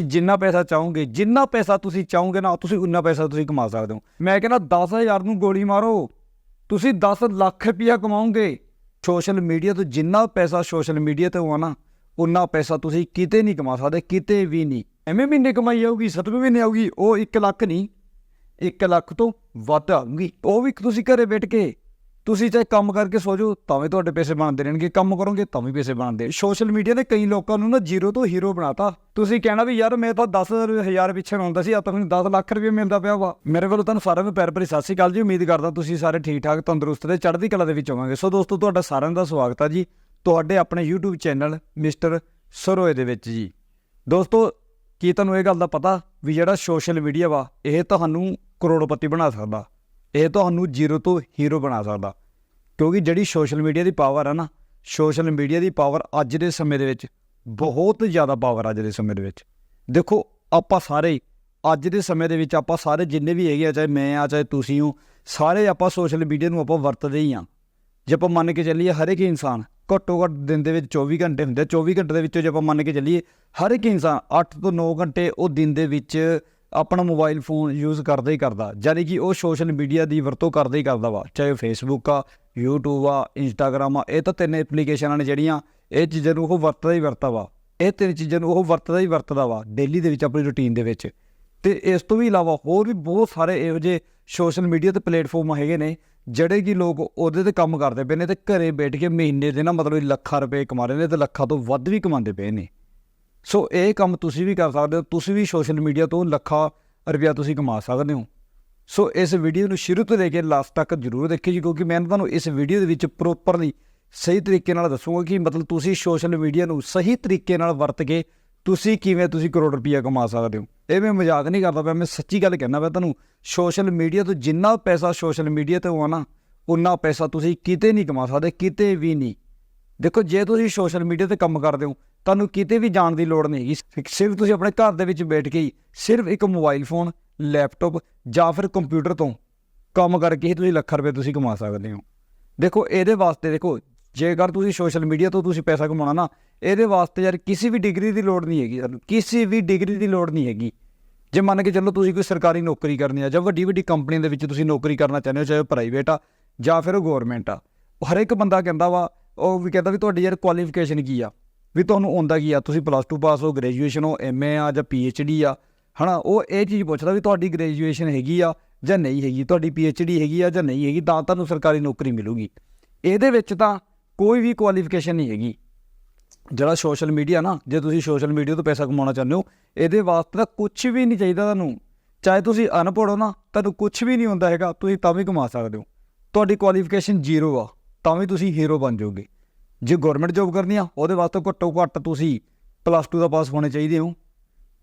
ਜਿੰਨਾ ਪੈਸਾ ਚਾਹੋਗੇ, ਜਿੰਨਾ ਪੈਸਾ ਤੁਸੀਂ ਚਾਹੋਗੇ ਨਾ, ਤੁਸੀਂ ਉਨਾ ਪੈਸਾ ਤੁਸੀਂ ਕਮਾ ਸਕਦੇ ਹੋ। ਮੈਂ ਕਹਿੰਦਾ 10000 ਨੂੰ ਗੋਲੀ ਮਾਰੋ। ਤੁਸੀਂ 10 ਲੱਖ ਰੁਪਇਆ ਕਮਾਓਗੇ। ਸੋਸ਼ਲ ਮੀਡੀਆ ਤੋਂ ਜਿੰਨਾ ਪੈਸਾ ਸੋਸ਼ਲ ਮੀਡੀਆ ਤੇ ਹੋਣਾ ਨਾ, ਉਨਾ ਪੈਸਾ ਤੁਸੀਂ ਕਿਤੇ ਨਹੀਂ ਕਮਾ ਸਕਦੇ, ਕਿਤੇ ਵੀ ਨਹੀਂ। ਐਵੇਂ ਮਹੀਨੇ ਕਮਾਈ ਆਊਗੀ, ਸੱਤਵੇਂ ਮਹੀਨੇ ਆਊਗੀ, ਉਹ 1 ਲੱਖ ਨਹੀਂ 1 ਲੱਖ ਤੋਂ ਵੱਧ ਆਊਗੀ। ਉਹ ਵੀ ਤੁਸੀਂ ਘਰੇ ਬੈਠ ਕੇ ਤੁਸੀਂ ਚਾਹੇ ਕੰਮ ਕਰਕੇ ਸੋ ਜਾਓ, ਤਾਂ ਵੀ ਤੁਹਾਡੇ ਪੈਸੇ ਬਣਦੇ ਰਹਿਣਗੇ। ਕੰਮ ਕਰੋਗੇ, ਤਾਂ ਵੀ ਪੈਸੇ ਬਣਦੇ। ਸੋਸ਼ਲ ਮੀਡੀਆ ਨੇ ਕਈ ਲੋਕਾਂ ਨੂੰ ਨਾ ਜ਼ੀਰੋ ਤੋਂ ਹੀਰੋ ਬਣਾਤਾ। ਤੁਸੀਂ ਕਹਿਣਾ ਵੀ, ਯਾਰ, ਮੈਂ ਤਾਂ 10000 ਪਿੱਛੇ ਹੁੰਦਾ ਸੀ ਆ ਤਾਂ ਮੈਨੂੰ 10 ਲੱਖ ਰੁਪਏ ਮਿਲਦਾ ਪਿਆ ਵਾ। ਮੇਰੇ ਵੱਲੋਂ ਤੁਹਾਨੂੰ ਸਾਰਿਆਂ ਨੂੰ ਪਿਆਰ ਭਰੀ ਸਤਿ ਸ਼੍ਰੀ ਅਕਾਲ ਜੀ। ਉਮੀਦ ਕਰਦਾ ਤੁਸੀਂ ਸਾਰੇ ਠੀਕ ਠਾਕ ਤੰਦਰੁਸਤ ਤੇ ਚੜ੍ਹਦੀ ਕਲਾ ਦੇ ਵਿੱਚ ਹੋਵਾਂਗੇ। ਸੋ ਦੋਸਤੋ, ਤੁਹਾਡਾ ਸਾਰਿਆਂ ਦਾ ਸਵਾਗਤ ਆ ਜੀ ਤੁਹਾਡੇ ਆਪਣੇ YouTube ਚੈਨਲ ਮਿਸਟਰ ਸਰੋਏ ਦੇ ਵਿੱਚ ਜੀ। ਦੋਸਤੋ, ਕੀ ਤੁਹਾਨੂੰ ਇਹ ਗੱਲ ਦਾ ਪਤਾ ਵੀ ਜਿਹੜਾ ਸੋਸ਼ਲ ਮੀਡੀਆ ਵਾ, ਇਹ ਤੁਹਾਨੂੰ ਕਰੋੜਪਤੀ ਬਣਾ ਸਕਦਾ। ਇਹ ਤੁਹਾਨੂੰ ਜ਼ੀਰੋ ਤੋਂ ਹੀਰੋ ਬਣਾ ਸਕਦਾ। ਕਿਉਂਕਿ ਜਿਹੜੀ ਸੋਸ਼ਲ ਮੀਡੀਆ ਦੀ ਪਾਵਰ ਆ ਨਾ, ਸੋਸ਼ਲ ਮੀਡੀਆ ਦੀ ਪਾਵਰ ਅੱਜ ਦੇ ਸਮੇਂ ਦੇ ਵਿੱਚ ਬਹੁਤ ਜ਼ਿਆਦਾ ਪਾਵਰ ਅੱਜ ਦੇ ਸਮੇਂ ਦੇ ਵਿੱਚ। ਦੇਖੋ, ਆਪਾਂ ਸਾਰੇ ਅੱਜ ਦੇ ਸਮੇਂ ਦੇ ਵਿੱਚ ਆਪਾਂ ਸਾਰੇ ਜਿੰਨੇ ਵੀ ਹੈਗੇ ਆ, ਚਾਹੇ ਮੈਂ ਆ, ਚਾਹੇ ਤੁਸੀਂ ਹੋ, ਸਾਰੇ ਆਪਾਂ ਸੋਸ਼ਲ ਮੀਡੀਆ ਨੂੰ ਆਪਾਂ ਵਰਤਦੇ ਹੀ ਆ। ਜੇ ਆਪਾਂ ਮੰਨ ਕੇ ਚੱਲੀਏ ਹਰ ਇੱਕ ਇਨਸਾਨ, ਘੱਟੋ ਘੱਟ ਦਿਨ ਦੇ ਵਿੱਚ 24 ਘੰਟੇ ਹੁੰਦੇ ਆ 24 ਘੰਟੇ ਦੇ ਵਿੱਚੋਂ ਜੇ ਆਪਾਂ ਮੰਨ ਕੇ ਚੱਲੀਏ ਹਰ ਇੱਕ ਇਨਸਾਨ 8 ਤੋਂ 9 ਘੰਟੇ ਉਹ ਦਿਨ ਦੇ ਵਿੱਚ ਆਪਣਾ ਮੋਬਾਈਲ ਫੋਨ ਯੂਜ਼ ਕਰਦਾ ਹੀ ਕਰਦਾ। ਯਾਨੀ ਕਿ ਉਹ ਸੋਸ਼ਲ ਮੀਡੀਆ ਦੀ ਵਰਤੋਂ ਕਰਦਾ ਹੀ ਕਰਦਾ ਵਾ। ਚਾਹੇ ਫੇਸਬੁੱਕ ਆ, YouTube ਆ, Instagram ਆ, ਇਹ ਤਾਂ ਤਿੰਨ ਐਪਲੀਕੇਸ਼ਨਾਂ ਨੇ ਜਿਹੜੀਆਂ ਇਹ ਚੀਜ਼ਾਂ ਨੂੰ ਉਹ ਵਰਤਦਾ ਹੀ ਵਰਤਦਾ ਵਾ। ਇਹ ਤਿੰਨ ਚੀਜ਼ਾਂ ਨੂੰ ਉਹ ਵਰਤਦਾ ਹੀ ਵਰਤਦਾ ਵਾ ਡੇਲੀ ਦੇ ਵਿੱਚ, ਆਪਣੀ ਰੁਟੀਨ ਦੇ ਵਿੱਚ। ਤੇ ਇਸ ਤੋਂ ਵੀ ਇਲਾਵਾ ਹੋਰ ਵੀ ਬਹੁਤ ਸਾਰੇ ਇਹੋ ਜਿਹੇ ਸੋਸ਼ਲ ਮੀਡੀਆ ਤੇ ਪਲੇਟਫਾਰਮ ਹੈਗੇ ਨੇ, ਜਿਹੜੇ ਕਿ ਲੋਕ ਉਹਦੇ ਤੇ ਕੰਮ ਕਰਦੇ ਪਏ ਨੇ ਤੇ ਘਰੇ ਬੈਠ ਕੇ ਮਹੀਨੇ ਦੇ ਨਾ ਮਤਲਬ ਲੱਖਾਂ ਰੁਪਏ ਕਮਾ ਰਹੇ ਨੇ ਤੇ ਲੱਖਾਂ ਤੋਂ ਵੱਧ ਵੀ ਕਮਾਉਂਦੇ ਪਏ ਨੇ। ਸੋ ਇਹ ਕੰਮ ਤੁਸੀਂ ਵੀ ਕਰ ਸਕਦੇ ਹੋ। ਤੁਸੀਂ ਵੀ ਸੋਸ਼ਲ ਮੀਡੀਆ ਤੋਂ ਲੱਖਾਂ ਰੁਪਇਆ ਤੁਸੀਂ ਕਮਾ ਸਕਦੇ ਹੋ। ਸੋ ਇਸ ਵੀਡੀਓ ਨੂੰ ਸ਼ੁਰੂ ਤੋਂ ਲੈ ਕੇ ਲਾਸਟ ਤੱਕ ਜਰੂਰ ਦੇਖਿਓ ਜੀ, ਕਿਉਂਕਿ ਮੈਂ ਤੁਹਾਨੂੰ ਇਸ ਵੀਡੀਓ ਦੇ ਵਿੱਚ ਪ੍ਰੋਪਰਲੀ ਸਹੀ ਤਰੀਕੇ ਨਾਲ ਦੱਸੂਗਾ ਕਿ ਮਤਲਬ ਤੁਸੀਂ ਸੋਸ਼ਲ ਮੀਡੀਆ ਨੂੰ ਸਹੀ ਤਰੀਕੇ ਨਾਲ ਵਰਤ ਕੇ ਤੁਸੀਂ ਕਿਵੇਂ ਤੁਸੀਂ ਕਰੋੜ ਰੁਪਇਆ ਕਮਾ ਸਕਦੇ ਹੋ। ਇਹ ਮੈਂ ਮਜ਼ਾਕ ਨਹੀਂ ਕਰਦਾ ਪਿਆ, ਮੈਂ ਸੱਚੀ ਗੱਲ ਕਹਿਣਾ ਪਿਆ ਤੁਹਾਨੂੰ ਸੋਸ਼ਲ ਮੀਡੀਆ ਤੋਂ ਜਿੰਨਾ ਪੈਸਾ ਸੋਸ਼ਲ ਮੀਡੀਆ ਤੇ ਹੋਣਾ ਉਨਾ ਪੈਸਾ ਤੁਸੀਂ ਕਿਤੇ ਨਹੀਂ ਕਮਾ ਸਕਦੇ, ਕਿਤੇ ਵੀ ਨਹੀਂ। ਦੇਖੋ, ਜੇ ਤੁਸੀਂ ਸੋਸ਼ਲ ਮੀਡੀਆ ਤੇ ਕੰਮ ਕਰਦੇ ਹੋ, ਤੁਹਾਨੂੰ ਕਿਤੇ ਵੀ ਜਾਣ ਦੀ ਲੋੜ ਨਹੀਂ ਹੈਗੀ। ਸਿਰਫ ਤੁਸੀਂ ਆਪਣੇ ਘਰ ਦੇ ਵਿੱਚ ਬੈਠ ਕੇ ਹੀ ਸਿਰਫ ਇੱਕ ਮੋਬਾਈਲ ਫੋਨ ਲੈਪਟਾਪ ਜਾਂ ਫਿਰ ਕੰਪਿਊਟਰ ਤੋਂ ਕੰਮ ਕਰਕੇ ਹੀ ਤੁਸੀਂ ਲੱਖਾਂ ਰੁਪਏ ਤੁਸੀਂ ਕਮਾ ਸਕਦੇ ਹੋ। ਦੇਖੋ, ਇਹਦੇ ਵਾਸਤੇ ਦੇਖੋ, ਜੇਕਰ ਤੁਸੀਂ ਸੋਸ਼ਲ ਮੀਡੀਆ ਤੋਂ ਤੁਸੀਂ ਪੈਸਾ ਕਮਾਉਣਾ ਨਾ, ਇਹਦੇ ਵਾਸਤੇ ਯਾਰ ਕਿਸੇ ਵੀ ਡਿਗਰੀ ਦੀ ਲੋੜ ਨਹੀਂ ਹੈਗੀ ਤੁਹਾਨੂੰ। ਕਿਸੇ ਵੀ ਡਿਗਰੀ ਦੀ ਲੋੜ ਨਹੀਂ ਹੈਗੀ। ਜੇ ਮੰਨ ਕੇ ਚੱਲੋ ਤੁਸੀਂ ਕੋਈ ਸਰਕਾਰੀ ਨੌਕਰੀ ਕਰਨੀ ਆ, ਜਾਂ ਵੱਡੀ ਵੱਡੀ ਕੰਪਨੀ ਦੇ ਵਿੱਚ ਤੁਸੀਂ ਨੌਕਰੀ ਕਰਨਾ ਚਾਹੁੰਦੇ ਹੋ, ਚਾਹੇ ਉਹ ਪ੍ਰਾਈਵੇਟ ਆ ਜਾਂ ਫਿਰ ਉਹ ਗਵਰਨਮੈਂਟ ਆ ਹਰ ਇੱਕ ਬੰਦਾ ਕਹਿੰਦਾ ਵਾ ਉਹ ਵੀ ਕਹਿੰਦਾ ਵੀ ਤੁਹਾਡੀ ਯਾਰ ਕੁਆਲੀਫਿਕੇਸ਼ਨ ਕੀ ਆ? ਵੀ ਤੁਹਾਨੂੰ ਆਉਂਦਾ ਕੀ ਆ? ਤੁਸੀਂ ਪਲੱਸ 2 ਪਾਸ ਹੋ ਗ੍ਰੈਜੂਏਸ਼ਨ ਹੋ ਐਮਏ ਆ ਜਾਂ ਡੀ ਆ, ਹਨਾ? ਉਹ ਇਹ ਚੀਜ਼ ਪੁੱਛਦਾ ਵੀ ਤੁਹਾਡੀ ਗ੍ਰੈਜੂਏਸ਼ਨ ਹੈਗੀ ਆ ਜਾਂ ਨਹੀਂ ਹੈਗੀ? ਤੁਹਾਡੀ ਡੀ ਹੈਗੀ ਆ ਜਾਂ ਨਹੀਂ ਹੈਗੀ? ਤਾਂ ਤੁਹਾਨੂੰ ਸਰਕਾਰੀ ਨੌਕਰੀ ਮਿਲੂਗੀ। ਇਹਦੇ ਵਿੱਚ ਤਾਂ ਕੋਈ ਵੀ ਕੁਆਲੀਫਿਕੇਸ਼ਨ ਨਹੀਂ ਹੈਗੀ। ਜਿਹੜਾ ਸੋਸ਼ਲ ਮੀਡੀਆ ਨਾ, ਜੇ ਤੁਸੀਂ ਸੋਸ਼ਲ ਮੀਡੀਆ ਤੋਂ ਪੈਸਾ ਕਮਾਉਣਾ ਚਾਹੁੰਦੇ ਹੋ, ਇਹਦੇ ਵਾਸਤੇ ਤਾਂ ਕੁਝ ਵੀ ਨਹੀਂ ਚਾਹੀਦਾ ਤੁਹਾਨੂੰ। ਚਾਹੇ ਤੁਸੀਂ ਅਨਪੜ੍ਹ ਹੋ ਨਾ, ਤੁਹਾਨੂੰ ਕੁਝ ਵੀ ਨਹੀਂ ਹੁੰਦਾ ਹੈਗਾ, ਤੁਸੀਂ ਤਾਂ ਵੀ ਕਮਾ ਸਕਦੇ ਹੋ। ਤੁਹਾਡੀ ਕੁਆਲੀਫਿਕੇਸ਼ਨ ਜ਼ੀਰੋ ਆ। ਤਾਂ ਵੀ ਤੁਸੀਂ ਹੀਰੋ ਬਣ ਜਾਓਗੇ। ਜੇ ਗਵਰਨਮੈਂਟ ਜੌਬ ਕਰਨੀ ਆ ਉਹਦੇ ਵਾਸਤੇ ਘੱਟੋ ਘੱਟ ਤੁਸੀਂ ਪਲੱਸ 2 ਦਾ ਪਾਸ ਹੋਣੇ ਚਾਹੀਦੇ ਹੋ।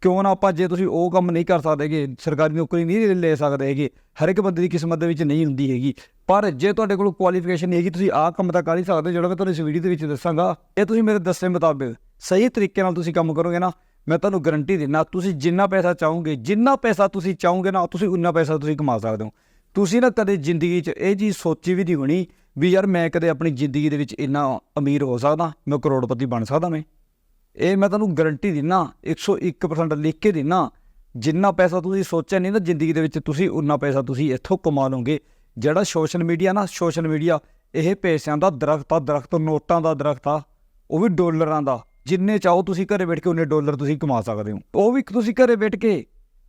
ਕਿਉਂ ਨਾ ਆਪਾਂ ਜੇ ਤੁਸੀਂ ਉਹ ਕੰਮ ਨਹੀਂ ਕਰ ਸਕਦੇਗੇ ਸਰਕਾਰੀ ਨੌਕਰੀ ਨਹੀਂ ਲੈ ਸਕਦੇ ਹੈਗੇ ਹਰ ਇੱਕ ਬੰਦੇ ਦੀ ਕਿਸਮਤ ਦੇ ਵਿੱਚ ਨਹੀਂ ਹੁੰਦੀ ਹੈਗੀ। ਪਰ ਜੇ ਤੁਹਾਡੇ ਕੋਲ ਕੁਆਲੀਫਿਕੇਸ਼ਨ ਨਹੀਂ ਹੈਗੀ ਤੁਸੀਂ ਆਹ ਕੰਮ ਤਾਂ ਕਰ ਹੀ ਸਕਦੇ ਹੋ, ਜਿਹੜਾ ਮੈਂ ਤੁਹਾਨੂੰ ਇਸ ਵੀਡੀਓ ਦੇ ਵਿੱਚ ਦੱਸਾਂਗਾ। ਇਹ ਤੁਸੀਂ ਮੇਰੇ ਦੱਸੇ ਮੁਤਾਬਿਕ ਸਹੀ ਤਰੀਕੇ ਨਾਲ ਤੁਸੀਂ ਕੰਮ ਕਰੋਗੇ ਨਾ ਮੈਂ ਤੁਹਾਨੂੰ ਗਾਰੰਟੀ ਦਿੰਦਾ ਤੁਸੀਂ ਜਿੰਨਾ ਪੈਸਾ ਚਾਹੋਗੇ ਜਿੰਨਾ ਪੈਸਾ ਤੁਸੀਂ ਚਾਹੋਗੇ ਨਾ ਤੁਸੀਂ ਉਨਾ ਪੈਸਾ ਤੁਸੀਂ ਕਮਾ ਸਕਦੇ ਹੋ। ਤੁਸੀਂ ਨਾ ਕਦੇ ਜ਼ਿੰਦਗੀ 'ਚ ਇਹ ਚੀਜ਼ ਸੋਚੀ ਵੀ ਨਹੀਂ ਹੋਣੀ ਵੀ ਯਾਰ ਮੈਂ ਕਦੇ ਆਪਣੀ ਜ਼ਿੰਦਗੀ ਦੇ ਵਿੱਚ ਇੰਨਾ ਅਮੀਰ ਹੋ ਸਕਦਾ, ਮੈਂ ਕਰੋੜਪਤੀ ਬਣ ਸਕਦਾ ਮੈਂ। ਇਹ ਮੈਂ ਤੁਹਾਨੂੰ ਗਾਰੰਟੀ ਦਿੰਨਾ 101% ਲਿਖ ਕੇ ਦਿੰਨਾ, ਜਿੰਨਾ ਪੈਸਾ ਤੁਸੀਂ ਸੋਚਿਆ ਨਹੀਂ ਨਾ ਜ਼ਿੰਦਗੀ ਦੇ ਵਿੱਚ ਤੁਸੀਂ, ਉਨਾ ਪੈਸਾ ਤੁਸੀਂ ਇੱਥੋਂ ਕਮਾ ਲਓਗੇ। ਜਿਹੜਾ ਸੋਸ਼ਲ ਮੀਡੀਆ ਨਾ ਸੋਸ਼ਲ ਮੀਡੀਆ ਇਹ ਪੈਸਿਆਂ ਦਾ ਦਰਖਤ ਆ, ਦਰਖਤ ਨੋਟਾਂ ਦਾ ਦਰਖਤ ਆ, ਉਹ ਵੀ ਡਾਲਰਾਂ ਦਾ। ਜਿੰਨੇ ਚਾਹੋ ਤੁਸੀਂ ਘਰੇ ਬੈਠ ਕੇ ਉਹਨੇ ਡਾਲਰ ਤੁਸੀਂ ਕਮਾ ਸਕਦੇ ਹੋ। ਉਹ ਵੀ ਤੁਸੀਂ ਘਰੇ ਬੈਠ ਕੇ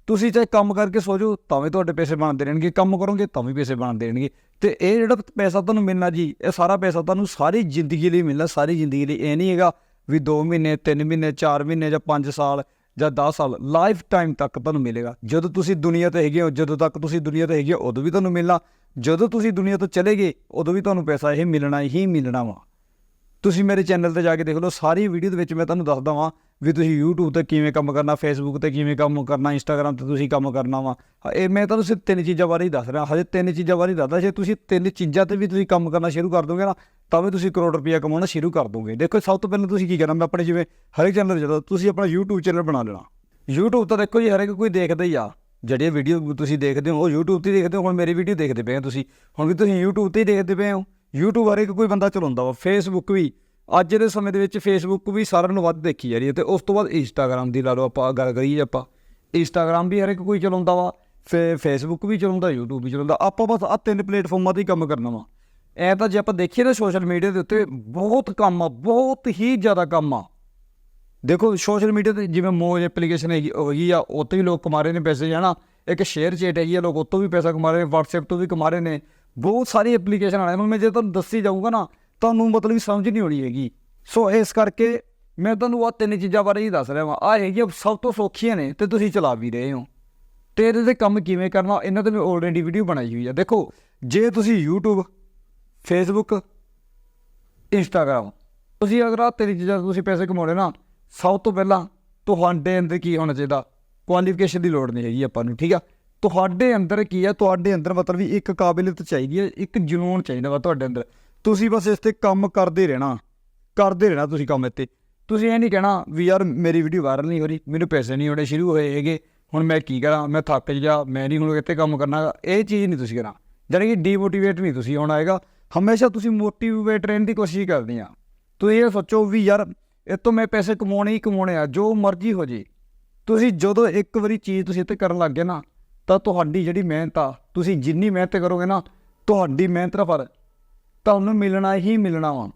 ਤੁਸੀਂ ਚਾਹੇ ਕੰਮ ਕਰਕੇ ਸੋ ਜਾਓ, ਤਾਂ ਵੀ ਤੁਹਾਡੇ ਪੈਸੇ ਬਣਦੇ ਰਹਿਣਗੇ। ਕੰਮ ਕਰੋਗੇ, ਤਾਂ ਵੀ ਪੈਸੇ ਬਣਦੇ ਰਹਿਣਗੇ। ਤੇ ਇਹ ਜਿਹੜਾ ਪੈਸਾ ਤੁਹਾਨੂੰ ਮਿਲਣਾ ਜੀ, ਇਹ ਸਾਰਾ ਪੈਸਾ ਤੁਹਾਨੂੰ ਸਾਰੀ ਜ਼ਿੰਦਗੀ ਲਈ ਮਿਲਣਾ, ਸਾਰੀ ਜ਼ਿੰਦਗੀ ਲਈ। ਇਹ ਨਹੀਂ ਹੈਗਾ ਵੀ 2 ਮਹੀਨੇ 3 ਮਹੀਨੇ 4 ਮਹੀਨੇ ਜਾਂ 5 ਸਾਲ ਜਾਂ 10 ਸਾਲ, ਲਾਈਫ ਟਾਈਮ ਤੱਕ ਤੁਹਾਨੂੰ ਮਿਲੇਗਾ। ਜਦੋਂ ਤੁਸੀਂ ਦੁਨੀਆ ਤੇ ਹੈਗੇ ਹੋ, ਜਦੋਂ ਤੱਕ ਤੁਸੀਂ ਦੁਨੀਆ ਤੇ ਹੈਗੇ ਹੋ, ਉਦੋਂ ਵੀ ਤੁਹਾਨੂੰ ਮਿਲਣਾ। ਜਦੋਂ ਤੁਸੀਂ ਦੁਨੀਆ ਤੋਂ ਚਲੇ ਗਏ, ਉਦੋਂ ਵੀ ਤੁਹਾਨੂੰ ਪੈਸਾ ਇਹ ਮਿਲਣਾ ਹੀ ਮਿਲਣਾ ਵਾ। ਤੁਸੀਂ ਮੇਰੇ ਚੈਨਲ ਤੇ ਜਾ ਕੇ ਦੇਖ ਲਓ, ਸਾਰੀ ਵੀਡੀਓ ਦੇ ਵਿੱਚ ਮੈਂ ਤੁਹਾਨੂੰ ਦੱਸਦਾ ਵਾਂ ਵੀ ਤੁਸੀਂ YouTube ਤੇ ਕਿਵੇਂ ਕੰਮ ਕਰਨਾ, Facebook ਤੇ ਕਿਵੇਂ ਕੰਮ ਕਰਨਾ, Instagram ਤੇ ਤੁਸੀਂ ਕੰਮ ਕਰਨਾ ਵਾ। ਇਹ ਮੈਂ ਤੁਹਾਨੂੰ ਸਿਰਫ ਤਿੰਨ ਚੀਜ਼ਾਂ ਬਾਰੇ ਹੀ ਦੱਸ ਰਿਹਾ। ਹਜੇ ਤਿੰਨ ਚੀਜ਼ਾਂ ਬਾਰੇ ਹੀ ਦੱਸਦਾ, ਜੇ ਤੁਸੀਂ ਤਿੰਨ ਚੀਜ਼ਾਂ ਤੇ ਵੀ ਤੁਸੀਂ ਕੰਮ ਕਰਨਾ ਸ਼ੁਰੂ ਕਰ ਦੋਗੇ ਨਾ, ਤਾਂ ਵੀ ਤੁਸੀਂ ਕਰੋੜ ਰੁਪਇਆ ਕਮਾਉਣਾ ਸ਼ੁਰੂ ਕਰ ਦੋਗੇ। ਦੇਖੋ, ਸਭ ਤੋਂ ਪਹਿਲਾਂ ਤੁਸੀਂ ਕੀ ਕਰਨਾ, ਮੈਂ ਆਪਣੇ ਜਿਵੇਂ ਹਰੇਕ ਇੱਕ ਚੈਨਲ ਜਦੋਂ ਤੁਸੀਂ ਆਪਣਾ YouTube ਚੈਨਲ ਬਣਾ ਲੈਣਾ। YouTube ਤਾਂ ਦੇਖੋ ਜੀ, ਹਰੇਕ ਕੋਈ ਦੇਖਦਾ ਹੀ ਆ। ਜਿਹੜੇ ਵੀਡੀਓ ਤੁਸੀਂ ਦੇਖਦੇ ਹੋ, ਉਹ YouTube ਤੇ ਹੀ ਦੇਖਦੇ ਹੋ, ਹੁਣ ਮੇਰੀ ਵੀਡੀਓ ਦੇਖਦੇ ਪਏ ਹੋ ਤੁਸੀਂ। ਹੁਣ ਵੀ ਤੁਸੀਂ YouTube ਤੇ ਹੀ ਦੇਖਦੇ ਪਏ ਹੋ। YouTube ਹਰ ਇੱਕ ਕੋਈ ਬੰਦਾ ਚਲਾਉਂਦਾ ਵਾ, Facebook ਵੀ। ਅੱਜ ਦੇ ਸਮੇਂ ਦੇ ਵਿੱਚ ਫੇਸਬੁੱਕ ਵੀ ਸਾਰਿਆਂ ਨੂੰ ਵੱਧ ਦੇਖੀ ਜਾ ਰਹੀ ਹੈ ਤੇ ਉਸ ਤੋਂ ਬਾਅਦ ਇੰਸਟਾਗ੍ਰam ਦੀ ਲਾ ਲਓ ਆਪਾਂ ਗੱਲ ਕਰੀਏ ਆਪਾਂ। ਇੰਸਟਾਗ੍ਰam ਵੀ ਹਰ ਇੱਕ ਕੋਈ ਚਲਾਉਂਦਾ ਵਾ, ਫੇ ਫੇਸਬੁੱਕ ਵੀ ਚਲਾਉਂਦਾ, YouTube ਵੀ ਚਲਾਉਂਦਾ। ਆਪਾਂ ਬਸ ਆ ਤਿੰਨ ਪਲੇਟਫਾਰਮਾਂ ਤੇ ਹੀ ਕੰਮ ਕਰਨਾ ਵਾ। ਐ ਤਾਂ ਜੇ ਆਪਾਂ ਦੇਖੀਏ ਨਾ ਸੋਸ਼ਲ ਮੀਡੀਆ ਦੇ ਉੱਤੇ, ਬਹੁਤ ਕੰਮ ਆ, ਬਹੁਤ ਹੀ ਜ਼ਿਆਦਾ ਕੰਮ ਆ। ਦੇਖੋ ਸੋਸ਼ਲ ਮੀਡੀਆ ਤੇ ਜਿਵੇਂ ਮੋਜ ਐਪਲੀਕੇਸ਼ਨ ਹੈਗੀ ਹੋਈ ਆ ਉੱਤੇ ਵੀ ਲੋਕ ਕਮਾ ਰਹੇ ਨੇ ਪੈਸੇ ਜਾਣਾ ਇੱਕ ਸ਼ੇਅਰ ਚੇਟ ਹੈਗੀ ਆ, ਲੋਕ ਉੱਤੋਂ ਵੀ ਪੈਸਾ ਕਮਾ ਰਹੇ ਨੇ, WhatsApp ਤੋਂ ਵੀ ਕਮਾ ਰਹੇ ਨੇ। ਬਹੁਤ ਸਾਰੀ ਐਪਲੀਕੇਸ਼ਨ ਆਣੇ ਮੈਂ ਜੇ ਤੁਹਾਨੂੰ ਦੱਸੀ ਜਾਊਂਗਾ ਨਾ, ਤੁਹਾਨੂੰ ਮਤਲਬ ਸਮਝ ਨਹੀਂ ਆਉਣੀ ਹੈਗੀ। ਸੋ ਇਸ ਕਰਕੇ ਮੈਂ ਤੁਹਾਨੂੰ ਆ ਤਿੰਨ ਚੀਜ਼ਾਂ ਬਾਰੇ ਹੀ ਦੱਸ ਰਿਹਾ ਵਾਂ। ਆ ਹੈਗੀਆਂ ਸਭ ਤੋਂ ਸੌਖੀਆਂ ਨੇ ਤੇ ਤੁਸੀਂ ਚਲਾ ਵੀ ਰਹੇ ਹੋ। ਤੇ ਇਹਦੇ ਤੇ ਕੰਮ ਕਿਵੇਂ ਕਰਨਾ, ਇਹਨਾਂ ਤੇ ਮੈਂ ਆਲਰੇਡੀ ਵੀਡੀਓ ਬਣਾਈ ਹੋਈ ਆ। ਦੇਖੋ, ਜੇ ਤੁਸੀਂ YouTube, Facebook ਇੰਸਟਾਗ੍ਰਾਮ ਤੁਸੀਂ ਅਗਰ ਆਹ ਤਿੰਨ ਚੀਜ਼ਾਂ ਤੋਂ ਤੁਸੀਂ ਪੈਸੇ ਕਮਾਉਣੇ ਨਾ, ਸਭ ਤੋਂ ਪਹਿਲਾਂ ਤੁਹਾਡੇ ਅੰਦਰ ਕੀ ਹੋਣਾ ਚਾਹੀਦਾ? ਕੁਆਲੀਫਿਕੇਸ਼ਨ ਦੀ ਲੋੜ ਨਹੀਂ ਹੈਗੀ ਆਪਾਂ ਨੂੰ, ਠੀਕ ਆ? ਤੁਹਾਡੇ ਅੰਦਰ ਕੀ ਹੈ? ਤੁਹਾਡੇ ਅੰਦਰ ਮਤਲਬ ਵੀ ਇੱਕ ਕਾਬਲੀਅਤ ਚਾਹੀਦੀ ਹੈ, ਇੱਕ ਜਨੂਨ ਚਾਹੀਦਾ ਵਾ ਤੁਹਾਡੇ ਅੰਦਰ। ਤੁਸੀਂ ਬਸ ਇਸ ਤੇ ਕੰਮ ਕਰਦੇ ਰਹਿਣਾ। ਕਰਦੇ ਰਹਿਣਾ ਤੁਸੀਂ ਕੰਮ ਇੱਥੇ। ਤੁਸੀਂ ਇਹ ਨਹੀਂ ਕਹਿਣਾ ਵੀ ਯਾਰ ਮੇਰੀ ਵੀਡੀਓ ਵਾਇਰਲ ਨਹੀਂ ਹੋ ਰਹੀ, ਮੈਨੂੰ ਪੈਸੇ ਨਹੀਂ ਆਉਣੇ ਸ਼ੁਰੂ ਹੋਏ ਹੈਗੇ। ਹੁਣ ਮੈਂ ਕੀ ਕਰਾਂ? ਮੈਂ ਥੱਕ ਜਾ ਮੈਂ ਨਹੀਂ ਹੁਣ ਇੱਥੇ ਕੰਮ ਕਰਨਾ ਗਾ। ਇਹ ਚੀਜ਼ ਨਹੀਂ ਤੁਸੀਂ ਕਰਨਾ ਜਾਣੀ ਕਿ ਡੀਮੋਟੀਵੇਟ ਨਹੀਂ ਤੁਸੀਂ ਹੋਣਾ ਹੈਗਾ। ਹਮੇਸ਼ਾ ਤੁਸੀਂ ਮੋਟੀਵੇਟ ਰਹਿਣ ਦੀ ਕੋਸ਼ਿਸ਼ ਕਰਦੇ ਆ। ਤੁਸੀਂ ਇਹ ਸੋਚੋ ਵੀ ਯਾਰ ਇਹ ਤੋਂ ਮੈਂ ਪੈਸੇ ਕਮਾਉਣੇ ਹੀ ਕਮਾਉਣੇ ਆ, ਜੋ ਮਰਜ਼ੀ ਹੋ ਜੇ। ਤੁਸੀਂ ਜਦੋਂ ਇੱਕ ਵਾਰੀ ਚੀਜ਼ ਤੁਸੀਂ ਇੱਥੇ ਕਰਨ ਲੱਗ ਗਏ ਨਾ ਤਾਂ ਤੁਹਾਡੀ ਜਿਹੜੀ ਮਿਹਨਤ ਆ, ਤੁਸੀਂ ਜਿੰਨੀ ਮਿਹਨਤ ਕਰੋਗੇ ਨਾ, ਤੁਹਾਡੀ ਮਿਹਨਤ ਦਾ ਫਲ ਤੁਹਾਨੂੰ ਮਿਲਣਾ ਹੀ ਮਿਲਣਾ ਵਾ।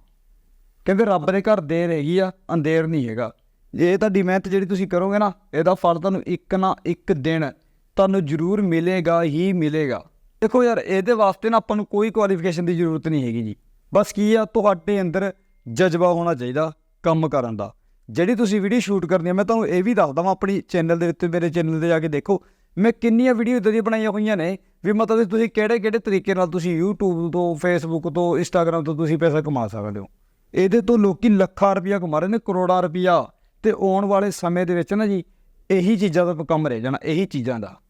ਕਹਿੰਦੇ ਰੱਬ ਦੇ ਘਰ ਦੇਰ ਹੈਗੀ ਆ, ਅੰਧੇਰ ਨਹੀਂ ਹੈਗਾ। ਇਹ ਤੁਹਾਡੀ ਮਿਹਨਤ ਜਿਹੜੀ ਤੁਸੀਂ ਕਰੋਗੇ ਨਾ, ਇਹਦਾ ਫਲ ਤੁਹਾਨੂੰ ਇੱਕ ਨਾ ਇੱਕ ਦਿਨ ਤੁਹਾਨੂੰ ਜ਼ਰੂਰ ਮਿਲੇਗਾ ਹੀ ਮਿਲੇਗਾ। ਦੇਖੋ ਯਾਰ, ਇਹਦੇ ਵਾਸਤੇ ਨਾ ਆਪਾਂ ਨੂੰ ਕੋਈ ਕੁਆਲੀਫਿਕੇਸ਼ਨ ਦੀ ਜ਼ਰੂਰਤ ਨਹੀਂ ਹੈਗੀ ਜੀ। ਬਸ ਕੀ ਆ, ਤੁਹਾਡੇ ਅੰਦਰ ਜਜ਼ਬਾ ਹੋਣਾ ਚਾਹੀਦਾ ਕੰਮ ਕਰਨ ਦਾ। ਜਿਹੜੀ ਤੁਸੀਂ ਵੀਡੀਓ ਸ਼ੂਟ ਕਰਨੀ ਆ, ਮੈਂ ਤੁਹਾਨੂੰ ਇਹ ਵੀ ਦੱਸਦਾ ਵਾਂ, ਆਪਣੀ ਚੈਨਲ ਦੇ ਉੱਤੇ ਮੇਰੇ ਚੈਨਲ ਤੇ ਜਾ ਕੇ ਦੇਖੋ ਮੈਂ ਕਿੰਨੀਆਂ ਵੀਡੀਓ ਇਦਾਂ ਦੀਆਂ ਬਣਾਈਆਂ ਹੋਈਆਂ ਨੇ ਵੀ ਮਤਲਬ ਤੁਸੀਂ ਕਿਹੜੇ ਕਿਹੜੇ ਤਰੀਕੇ ਨਾਲ ਤੁਸੀਂ YouTube ਤੋਂ, Facebook ਤੋਂ, Instagram ਤੋਂ ਤੁਸੀਂ ਪੈਸਾ ਕਮਾ ਸਕਦੇ ਹੋ। ਇਹਦੇ ਤੋਂ ਲੋਕੀ ਲੱਖਾਂ ਰੁਪਇਆ ਕਮਾ ਰਹੇ ਨੇ, ਕਰੋੜਾਂ ਰੁਪਇਆ ਤੇ ਆਉਣ ਵਾਲੇ ਸਮੇਂ ਦੇ ਵਿੱਚ ਨਾ ਜੀ, ਇਹੀ ਚੀਜ਼ਾਂ ਦਾ ਕੰਮ ਰਹਿ ਜਾਣਾ, ਇਹੀ ਚੀਜ਼ਾਂ ਦਾ।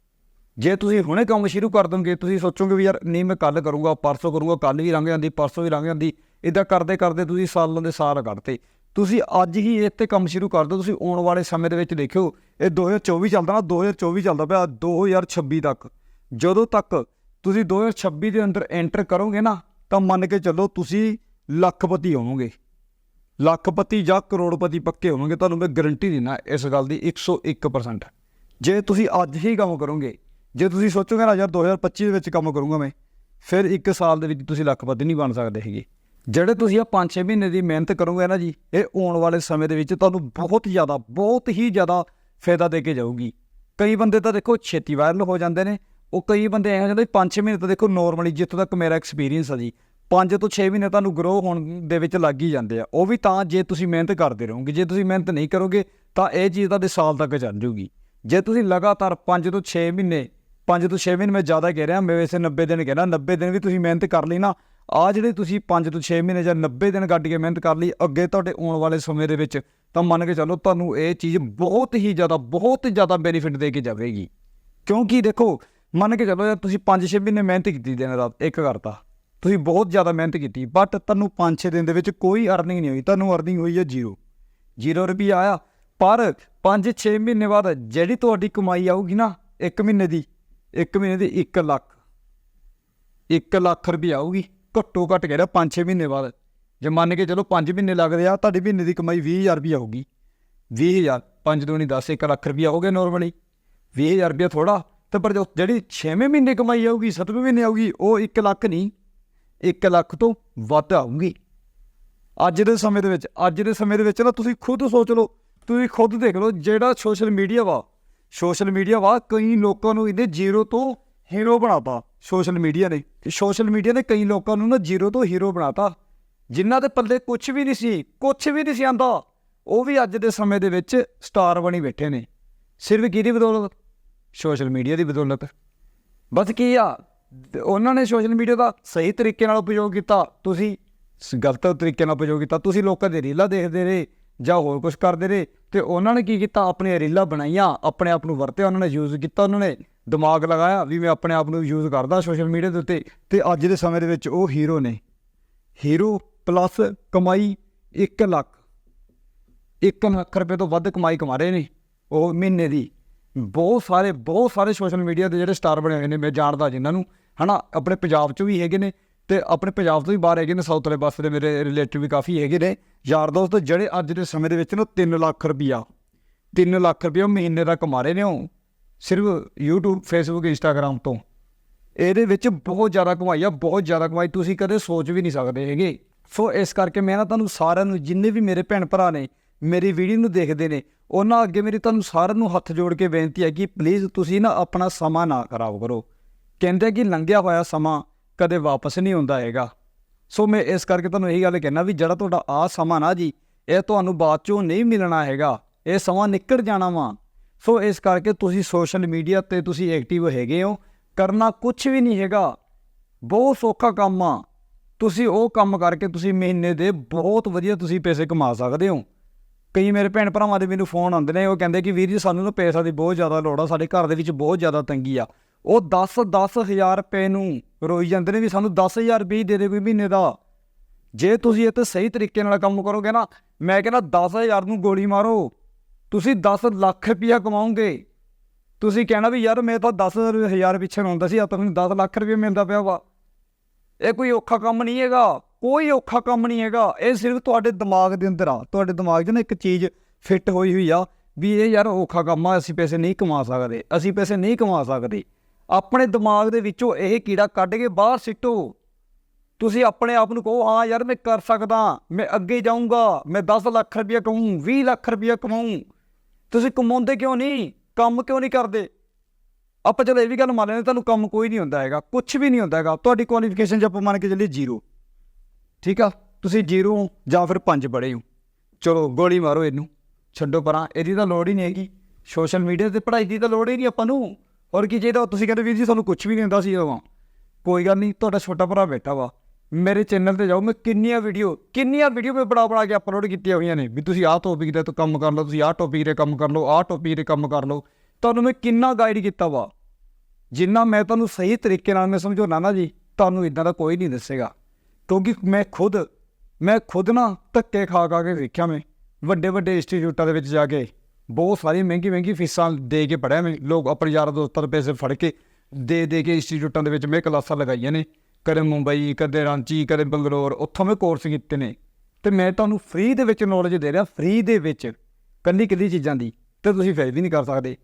ਜੇ ਤੁਸੀਂ ਹੁਣੇ ਕੰਮ ਸ਼ੁਰੂ ਕਰ ਦੋਗੇ, ਤੁਸੀਂ ਸੋਚੋਗੇ ਵੀ ਯਾਰ, ਨਹੀਂ ਮੈਂ ਕੱਲ ਕਰੂੰਗਾ, ਪਰਸੋਂ ਕਰੂੰਗਾ ਕੱਲ ਵੀ ਲੰਘ ਜਾਂਦੀ, ਪਰਸੋਂ ਵੀ ਲੰਘ ਜਾਂਦੀ। ਇਦਾਂ ਕਰਦੇ ਕਰਦੇ ਤੁਸੀਂ ਸਾਲਾਂ ਦੇ ਸਾਲ ਕੱਢਤੇ। ਤੁਸੀਂ ਅੱਜ ਹੀ ਇਹ ਤੇ ਕੰਮ ਸ਼ੁਰੂ ਕਰ ਦਿਓ, ਤੁਸੀਂ ਆਉਣ ਵਾਲੇ ਸਮੇਂ ਦੇ ਵਿੱਚ ਦੇਖਿਓ, ਇਹ 2024 ਚੱਲਦਾ ਨਾ 2024 ਚੱਲਦਾ ਪਿਆ 2026 ਤੱਕ। ਜਦੋਂ ਤੱਕ ਤੁਸੀਂ 2026 ਦੇ ਅੰਦਰ ਐਂਟਰ ਕਰੋਗੇ ਨਾ, ਤਾਂ ਮੰਨ ਕੇ ਚੱਲੋ ਤੁਸੀਂ ਲੱਖਪਤੀ ਹੋਵੋਗੇ। ਲੱਖਪਤੀ ਜਾਂ ਕਰੋੜਪਤੀ ਪੱਕੇ ਹੋਵੋਗੇ, ਤੁਹਾਨੂੰ ਮੈਂ ਗਾਰੰਟੀ ਦਿੰਦਾ ਇਸ ਗੱਲ ਦੀ 101% ਜੇ ਤੁਸੀਂ ਅੱਜ ਹੀ ਕੰਮ ਕਰੋਗੇ, ਜੇ ਤੁਸੀਂ ਸੋਚੋਗੇ ਨਾ, ਯਾਰ 2025 ਦੇ ਵਿੱਚ ਕੰਮ ਕਰੂੰਗਾ ਮੈਂ, ਫਿਰ 1 ਸਾਲ ਦੇ ਵਿੱਚ ਤੁਸੀਂ ਲੱਖਪਤੀ ਨਹੀਂ ਬਣ ਸਕਦੇ ਹੈਗੇ। ਜਿਹੜੇ ਤੁਸੀਂ ਆ 5-6 ਮਹੀਨੇ ਦੀ ਮਿਹਨਤ ਕਰੋਗੇ ਨਾ ਜੀ, ਇਹ ਆਉਣ ਵਾਲੇ ਸਮੇਂ ਦੇ ਵਿੱਚ ਤੁਹਾਨੂੰ ਬਹੁਤ ਜ਼ਿਆਦਾ, ਬਹੁਤ ਹੀ ਜ਼ਿਆਦਾ ਫਾਇਦਾ ਦੇ ਕੇ ਜਾਊਗੀ। ਕਈ ਬੰਦੇ ਤਾਂ ਦੇਖੋ ਛੇਤੀ ਵਾਇਰਲ ਹੋ ਜਾਂਦੇ ਨੇ, ਉਹ ਕਈ ਬੰਦੇ ਐਂ ਹੋ ਜਾਂਦੇ 5-6 ਮਹੀਨੇ ਤਾਂ ਦੇਖੋ ਨੋਰਮਲੀ ਜਿੱਥੋਂ ਤੱਕ ਮੇਰਾ ਐਕਸਪੀਰੀਅੰਸ ਆ ਜੀ 5 ਤੋਂ 6 ਮਹੀਨੇ ਤੁਹਾਨੂੰ ਗਰੋ ਹੋਣ ਦੇ ਵਿੱਚ ਲੱਗ ਹੀ ਜਾਂਦੇ ਆ। ਉਹ ਵੀ ਤਾਂ ਜੇ ਤੁਸੀਂ ਮਿਹਨਤ ਕਰਦੇ ਰਹੋਗੇ, ਜੇ ਤੁਸੀਂ ਮਿਹਨਤ ਨਹੀਂ ਕਰੋਗੇ, ਤਾਂ ਇਹ ਚੀਜ਼ ਤੁਹਾਡੇ ਸਾਲ ਤੱਕ ਚੱਲ ਜੂਗੀ ਜੇ ਤੁਸੀਂ ਲਗਾਤਾਰ 5 ਤੋਂ 6 ਮਹੀਨੇ 5 ਤੋਂ 6 ਮਹੀਨੇ ਮੈਂ ਜ਼ਿਆਦਾ ਕਹਿ ਰਿਹਾ, ਮੈਂ ਵੈਸੇ 90 ਦਿਨ ਕਹਿਣਾ 90 ਦਿਨ ਵੀ ਤੁਸੀਂ ਮਿਹਨਤ ਕਰ ਲਈ ਨਾ ਆ ਜਿਹੜੇ ਤੁਸੀਂ 5 ਤੋਂ 6 ਮਹੀਨੇ ਜਾਂ 90 ਦਿਨ ਕੱਢ ਕੇ ਮਿਹਨਤ ਕਰ ਲਈ ਅੱਗੇ ਤੁਹਾਡੇ ਆਉਣ ਵਾਲੇ ਸਮੇਂ ਦੇ ਵਿੱਚ, ਤਾਂ ਮੰਨ ਕੇ ਚੱਲੋ ਤੁਹਾਨੂੰ ਇਹ ਚੀਜ਼ ਬਹੁਤ ਹੀ ਜ਼ਿਆਦਾ, ਬਹੁਤ ਜ਼ਿਆਦਾ ਬੈਨੀਫਿਟ ਦੇ ਕੇ ਜਾਵੇਗੀ। ਕਿਉਂਕਿ ਦੇਖੋ, ਮੰਨ ਕੇ ਚੱਲੋ ਯਾਰ ਤੁਸੀਂ 5-6 ਮਹੀਨੇ ਮਿਹਨਤ ਕੀਤੀ ਦਿਨ ਰਾਤ, ਇੱਕ ਕਰਤਾ ਤੁਸੀਂ ਬਹੁਤ ਜ਼ਿਆਦਾ ਮਿਹਨਤ ਕੀਤੀ ਬਟ ਤੁਹਾਨੂੰ 5-6 ਦਿਨ ਦੇ ਵਿੱਚ ਕੋਈ ਅਰਨਿੰਗ ਨਹੀਂ ਹੋਈ, ਤੁਹਾਨੂੰ ਅਰਨਿੰਗ ਹੋਈ ਹੈ ਜ਼ੀਰੋ ਜ਼ੀਰੋ ਰੁਪਈਆ ਆਇਆ, ਪਰ 5-6 ਮਹੀਨੇ ਬਾਅਦ ਜਿਹੜੀ ਤੁਹਾਡੀ ਕਮਾਈ ਆਊਗੀ ਨਾ, ਇੱਕ ਮਹੀਨੇ ਦੀ, ਇੱਕ ਮਹੀਨੇ ਦੀ 1 ਲੱਖ। 1 ਲੱਖ ਰੁਪਈਆ ਆਊਗੀ। ਘੱਟੋ ਘੱਟ ਕਹਿ ਰਿਹਾ 5-6 ਮਹੀਨੇ ਬਾਅਦ। ਜੇ ਮੰਨ ਕੇ ਚਲੋ 5 ਮਹੀਨੇ ਲੱਗਦੇ ਆ, ਤੁਹਾਡੀ ਮਹੀਨੇ ਦੀ ਕਮਾਈ 20000 ਰੁਪਈਆ ਹੋਊਗੀ। 20000 5 ਦੂਣੀ 10 1 ਲੱਖ ਰੁਪਈਆ ਹੋ ਗਿਆ ਨਾਰਮਲੀ 20000 ਰੁਪਈਆ ਥੋੜਾ ਤੇ ਪਰ ਜੋ ਜਿਹੜੀ 6ਵੇਂ ਮਹੀਨੇ ਕਮਾਈ ਆਊਗੀ 7ਵੇਂ ਮਹੀਨੇ ਆਊਗੀ, ਉਹ 1 ਲੱਖ ਨਹੀਂ 1 ਲੱਖ ਤੋਂ ਵੱਧ ਆਊਗੀ। ਅੱਜ ਦੇ ਸਮੇਂ ਦੇ ਵਿੱਚ, ਅੱਜ ਦੇ ਸਮੇਂ ਦੇ ਵਿੱਚ ਨਾ ਤੁਸੀਂ ਖੁਦ ਸੋਚ ਲਓ, ਤੁਸੀਂ ਖੁਦ ਦੇਖ ਲਓ ਜਿਹੜਾ ਸੋਸ਼ਲ ਮੀਡੀਆ ਵਾ ਸੋਸ਼ਲ ਮੀਡੀਆ ਵਾ ਕਈ ਲੋਕਾਂ ਨੂੰ ਇਹਦੇ ਜ਼ੀਰੋ ਤੋਂ ਹੀਰੋ ਬਣਾਤਾ। ਸੋਸ਼ਲ ਮੀਡੀਆ ਨੇ। ਸੋਸ਼ਲ ਮੀਡੀਆ ਨੇ ਕਈ ਲੋਕਾਂ ਨੂੰ ਨਾ ਜ਼ੀਰੋ ਤੋਂ ਹੀਰੋ ਬਣਾਤਾ। ਜਿਨ੍ਹਾਂ ਦੇ ਪੱਲੇ ਕੁਝ ਵੀ ਨਹੀਂ ਸੀ ਕੁਝ ਵੀ ਨਹੀਂ ਸੀ ਆਂਦਾ। ਉਹ ਵੀ ਅੱਜ ਦੇ ਸਮੇਂ ਦੇ ਵਿੱਚ ਸਟਾਰ ਬਣੀ ਬੈਠੇ ਨੇ। ਸਿਰਫ ਕਿਹਦੀ ਬਦੌਲਤ? ਸੋਸ਼ਲ ਮੀਡੀਆ ਦੀ ਬਦੌਲਤ। ਬਸ ਕੀ ਆ, ਉਹਨਾਂ ਨੇ ਸੋਸ਼ਲ ਮੀਡੀਆ ਦਾ ਸਹੀ ਤਰੀਕੇ ਨਾਲ ਉਪਯੋਗ ਕੀਤਾ। ਤੁਸੀਂ ਸ- ਗਲਤ ਤਰੀਕੇ ਨਾਲ ਉਪਯੋਗ ਕੀਤਾ। ਤੁਸੀਂ ਲੋਕਾਂ ਦੇ ਰੀਲਾਂ ਦੇਖਦੇ ਰਹੇ ਜਾਂ ਹੋਰ ਕੁਝ ਕਰਦੇ ਰਹੇ। ਤੇ ਉਹਨਾਂ ਨੇ ਕੀ ਕੀਤਾ? ਆਪਣੀਆਂ ਰੀਲਾਂ ਬਣਾਈਆਂ। ਆਪਣੇ ਆਪ ਨੂੰ ਵਰਤਿਆ। ਉਹਨਾਂ ਨੇ ਯੂਜ਼ ਕੀਤਾ। ਉਹਨਾਂ ਨੇ ਦਿਮਾਗ ਲਗਾਇਆ ਵੀ ਮੈਂ ਆਪਣੇ ਆਪ ਨੂੰ ਯੂਜ਼ ਕਰਦਾ ਸੋਸ਼ਲ ਮੀਡੀਆ ਦੇ ਉੱਤੇ ਤੇ ਅੱਜ ਦੇ ਸਮੇਂ ਦੇ ਵਿੱਚ ਉਹ ਹੀਰੋ ਨੇ। ਹੀਰੋ ਪਲੱਸ ਕਮਾਈ 1 ਲੱਖ 1 ਲੱਖ ਰੁਪਏ ਤੋਂ ਵੱਧ ਕਮਾਈ ਕਮਾ ਰਹੇ ਨੇ ਉਹ ਮਹੀਨੇ ਦੀ। ਬਹੁਤ ਸਾਰੇ ਬਹੁਤ ਸਾਰੇ ਸੋਸ਼ਲ ਮੀਡੀਆ ਦੇ ਜਿਹੜੇ ਸਟਾਰ ਬਣੇ ਹੋਏ ਨੇ, ਮੈਂ ਜਾਣਦਾ ਜਿਨ੍ਹਾਂ ਨੂੰ, ਹਨਾ, ਆਪਣੇ ਪੰਜਾਬ 'ਚ ਵੀ ਹੈਗੇ ਨੇ ਤੇ ਆਪਣੇ ਪੰਜਾਬ ਤੋਂ ਵੀ ਬਾਹਰ ਹੈਗੇ ਨੇ ਸਾਊਥ ਵਾਲੇ ਪਾਸੇ ਦੇ ਮੇਰੇ ਰਿਲੇਟਿਵ ਵੀ ਕਾਫੀ ਹੈਗੇ ਨੇ। ਯਾਰ ਦੋਸਤ, ਜਿਹੜੇ ਅੱਜ ਦੇ ਸਮੇਂ ਦੇ ਵਿੱਚ ਨਾ 3 ਲੱਖ ਰੁਪਈਆ 3 ਲੱਖ ਰੁਪਈਆ ਮਹੀਨੇ ਦਾ ਕਮਾ ਰਹੇ ਨੇ ਉਹ। ਸਿਰਫ YouTube, Facebook, Instagram ਤੋਂ। ਇਹਦੇ ਵਿੱਚ ਬਹੁਤ ਜ਼ਿਆਦਾ ਕਮਾਈ ਆ, ਬਹੁਤ ਜ਼ਿਆਦਾ ਕਮਾਈ। ਤੁਸੀਂ ਕਦੇ ਸੋਚ ਵੀ ਨਹੀਂ ਸਕਦੇ ਹੈਗੇ। ਸੋ ਇਸ ਕਰਕੇ ਮੈਂ ਨਾ ਤੁਹਾਨੂੰ ਸਾਰਿਆਂ ਨੂੰ, ਜਿੰਨੇ ਵੀ ਮੇਰੇ ਭੈਣ ਭਰਾ ਨੇ, ਮੇਰੀ ਵੀਡੀਓ ਨੂੰ ਦੇਖਦੇ ਨੇ, ਉਹਨਾਂ ਅੱਗੇ ਮੇਰੀ ਤੁਹਾਨੂੰ ਸਾਰਿਆਂ ਨੂੰ ਹੱਥ ਜੋੜ ਕੇ ਬੇਨਤੀ ਹੈ ਕਿ ਪਲੀਜ਼ ਤੁਸੀਂ ਨਾ ਆਪਣਾ ਸਮਾਂ ਨਾ ਖਰਾਬ ਕਰੋ। ਕਹਿੰਦੇ ਕਿ ਲੰਘਿਆ ਹੋਇਆ ਸਮਾਂ ਕਦੇ ਵਾਪਸ ਨਹੀਂ ਆਉਂਦਾ ਹੈਗਾ। ਸੋ ਮੈਂ ਇਸ ਕਰਕੇ ਤੁਹਾਨੂੰ ਇਹੀ ਗੱਲ ਕਹਿਣਾ ਵੀ ਜਿਹੜਾ ਤੁਹਾਡਾ ਆ ਸਮਾਂ ਨਾ ਜੀ, ਇਹ ਤੁਹਾਨੂੰ ਬਾਅਦ ਚੋਂ ਨਹੀਂ ਮਿਲਣਾ ਹੈਗਾ। ਇਹ ਸਮਾਂ ਨਿਕਲ ਜਾਣਾ ਵਾ। ਸੋ ਇਸ ਕਰਕੇ ਤੁਸੀਂ ਸੋਸ਼ਲ ਮੀਡੀਆ ਤੇ ਤੁਸੀਂ ਐਕਟਿਵ ਹੈਗੇ ਹੋ। ਕਰਨਾ ਕੁਝ ਵੀ ਨਹੀਂ ਹੈਗਾ। ਬਹੁਤ ਸੌਖਾ ਕੰਮ ਆ। ਤੁਸੀਂ ਉਹ ਕੰਮ ਕਰਕੇ ਤੁਸੀਂ ਮਹੀਨੇ ਦੇ ਬਹੁਤ ਵਧੀਆ ਤੁਸੀਂ ਪੈਸੇ ਕਮਾ ਸਕਦੇ ਹੋ। ਕਈ ਮੇਰੇ ਭੈਣ ਭਰਾਵਾਂ ਦੇ ਮੈਨੂੰ ਫੋਨ ਆਉਂਦੇ ਨੇ, ਉਹ ਕਹਿੰਦੇ ਕਿ ਵੀਰ ਜੀ ਸਾਨੂੰ ਨਾ ਪੈਸਾ ਦੀ ਬਹੁਤ ਜ਼ਿਆਦਾ ਲੋੜ ਆ, ਸਾਡੇ ਘਰ ਦੇ ਵਿੱਚ ਬਹੁਤ ਜ਼ਿਆਦਾ ਤੰਗੀ ਆ। ਉਹ 10 10000 ਰੁਪਏ ਨੂੰ ਰੋਈ ਜਾਂਦੇ ਨੇ ਵੀ ਸਾਨੂੰ 10000 ਰੁਪਏ ਹੀ ਦੇ ਦੇ ਕੋਈ ਮਹੀਨੇ ਦਾ। ਜੇ ਤੁਸੀਂ ਇਹ ਤੇ ਸਹੀ ਤਰੀਕੇ ਨਾਲ ਕੰਮ ਕਰੋਗੇ ਨਾ, ਮੈਂ ਕਹਿੰਦਾ 10000 ਨੂੰ ਗੋਲੀ ਮਾਰੋ। ਤੁਸੀਂ 10 ਲੱਖ ਰੁਪਇਆ ਕਮਾਓਗੇ। ਤੁਸੀਂ ਕਹਿਣਾ ਵੀ, ਯਾਰ, ਮੈਂ ਤਾਂ 10000 ਪਿੱਛੇ ਹੁੰਦਾ ਸੀ ਆ ਤਾਂ ਮੈਨੂੰ 10 ਲੱਖ ਰੁਪਇਆ ਮਿਲਦਾ ਪਿਆ ਵਾ। ਇਹ ਕੋਈ ਔਖਾ ਕੰਮ ਨਹੀਂ ਹੈਗਾ, ਕੋਈ ਔਖਾ ਕੰਮ ਨਹੀਂ ਹੈਗਾ। ਇਹ ਸਿਰਫ ਤੁਹਾਡੇ ਦਿਮਾਗ ਦੇ ਅੰਦਰ ਆ। ਤੁਹਾਡੇ ਦਿਮਾਗ 'ਚ ਨਾ ਇੱਕ ਚੀਜ਼ ਫਿੱਟ ਹੋਈ ਹੋਈ ਆ ਵੀ ਇਹ ਯਾਰ ਔਖਾ ਕੰਮ ਆ, ਅਸੀਂ ਪੈਸੇ ਨਹੀਂ ਕਮਾ ਸਕਦੇ, ਅਸੀਂ ਪੈਸੇ ਨਹੀਂ ਕਮਾ ਸਕਦੇ। ਆਪਣੇ ਦਿਮਾਗ ਦੇ ਵਿੱਚੋਂ ਇਹ ਕੀੜਾ ਕੱਢ ਕੇ ਬਾਹਰ ਸਿੱਟੋ। ਤੁਸੀਂ ਆਪਣੇ ਆਪ ਨੂੰ ਕਹੋ, ਹਾਂ ਯਾਰ, ਮੈਂ ਕਰ ਸਕਦਾ, ਮੈਂ ਅੱਗੇ ਜਾਊਂਗਾ, ਮੈਂ 10 ਲੱਖ ਰੁਪਇਆ ਕਮਾਊਂ 20 ਲੱਖ ਰੁਪਇਆ ਕਮਾਊਂ। ਤੁਸੀਂ ਕਮਾਉਂਦੇ ਕਿਉਂ ਨਹੀਂ? ਕੰਮ ਕਿਉਂ ਨਹੀਂ ਕਰਦੇ? ਆਪਾਂ ਚਲੋ ਇਹ ਵੀ ਗੱਲ ਮੰਨ ਲੈਂਦੇ, ਤੁਹਾਨੂੰ ਕੰਮ ਕੋਈ ਨਹੀਂ ਹੁੰਦਾ ਹੈਗਾ ਕੁਝ ਵੀ ਨਹੀਂ ਹੁੰਦਾ ਹੈਗਾ। ਤੁਹਾਡੀ ਕੁਆਲੀਫਿਕੇਸ਼ਨ ਜੇ ਆਪਾਂ ਮੰਨ ਕੇ ਚੱਲੀਏ ਜ਼ੀਰੋ। ਠੀਕ ਆ? ਤੁਸੀਂ ਜ਼ੀਰੋ ਹੋ ਜਾਂ ਫਿਰ ਪੰਜ ਪੜ੍ਹੇ ਹੋ। ਚਲੋ, ਗੋਲੀ ਮਾਰੋ ਇਹਨੂੰ। ਛੱਡੋ ਪਰਾਂ, ਇਹਦੀ ਤਾਂ ਲੋੜ ਹੀ ਨਹੀਂ ਹੈਗੀ। ਸੋਸ਼ਲ ਮੀਡੀਆ ਤੇ ਪੜ੍ਹਾਈ ਦੀ ਤਾਂ ਲੋੜ ਹੀ ਨਹੀਂ ਆਪਾਂ ਨੂੰ। ਔਰ ਕੀ ਚਾਹੀਦਾ? ਤੁਸੀਂ ਕਹਿੰਦੇ ਵੀਰ ਜੀ, ਸਾਨੂੰ ਕੁਝ ਵੀ ਨਹੀਂ ਹੁੰਦਾ ਸੀ ਉਦੋਂ। ਕੋਈ ਗੱਲ ਨਹੀਂ, ਤੁਹਾਡਾ ਛੋਟਾ ਭਰਾ ਬੈਠਾ ਵਾ। ਮੇਰੇ ਚੈਨਲ ਤੇ ਜਾਓ, ਮੈਂ ਕਿੰਨੀਆਂ ਵੀਡੀਓ ਕਿੰਨੀਆਂ ਵੀਡੀਓ ਮੈਂ ਬਣਾ ਬਣਾ ਕੇ ਅਪਲੋਡ ਕੀਤੀਆਂ ਹੋਈਆਂ ਨੇ। ਵੀ ਤੁਸੀਂ ਆਹ ਟੌਪਿਕ ਤੇ ਤੋਂ ਕੰਮ ਕਰ ਲਓ, ਤੁਸੀਂ ਆਹ ਟੌਪਿਕ ਤੇ ਕੰਮ ਕਰ ਲਓ, ਆਹ ਟੌਪਿਕ ਤੇ ਕੰਮ ਕਰ ਲਓ। ਤੁਹਾਨੂੰ ਮੈਂ ਕਿੰਨਾ ਗਾਈਡ ਕੀਤਾ ਵਾ? ਜਿੰਨਾ ਮੈਂ ਤੁਹਾਨੂੰ ਸਹੀ ਤਰੀਕੇ ਨਾਲ ਮੈਂ ਸਮਝਾਉਣਾ ਨਾ ਜੀ, ਤੁਹਾਨੂੰ ਇਦਾਂ ਦਾ ਕੋਈ ਨਹੀਂ ਦੱਸੇਗਾ। ਕਿਉਂਕਿ ਮੈਂ ਖੁਦ ਮੈਂ ਖੁਦ ਨਾ ਧੱਕੇ ਖਾ ਖਾ ਕੇ ਵੇਖਿਆ ਮੈਂ, ਵੱਡੇ ਵੱਡੇ ਇੰਸਟੀਚਿਊਟਾਂ ਦੇ ਵਿੱਚ ਜਾ ਕੇ। ਬਹੁਤ ਸਾਰੀ ਮਹਿੰਗੀ ਮਹਿੰਗੀ ਫੀਸਾਂ ਦੇ ਕੇ ਪੜ੍ਹਿਆ ਮੈਂ, ਲੋਕ ਆਪਣੇ ਯਾਰ ਦੋਸਤਾਂ ਦੇ ਪੈਸੇ ਫੜ ਕੇ, ਦੇ ਦੇ ਕੇ ਇੰਸਟੀਚਿਊਟਾਂ ਦੇ ਵਿੱਚ ਮੈਂ ਕਲਾਸਾਂ ਲਗਾਈਆਂ ਨੇ। ਕਦੇ ਮੁੰਬਈ, ਕਦੇ ਰਾਂਚੀ, ਕਦੇ ਬੰਗਲੌਰ, ਉੱਥੋਂ ਮੈਂ ਕੋਰਸ ਕੀਤੇ ਨੇ। ਤੇ ਮੈਂ ਤੁਹਾਨੂੰ ਫ੍ਰੀ ਦੇ ਵਿੱਚ ਨੌਲੇਜ ਦੇ ਰਿਹਾ ਫ੍ਰੀ ਦੇ ਵਿੱਚ ਕੱਲੀ ਕੱਲੀ ਚੀਜ਼ਾਂ ਦੀ, ਤੇ ਤੁਸੀਂ ਫਿਰ ਵੀ ਨਹੀਂ ਕਰ ਸਕਦੇ।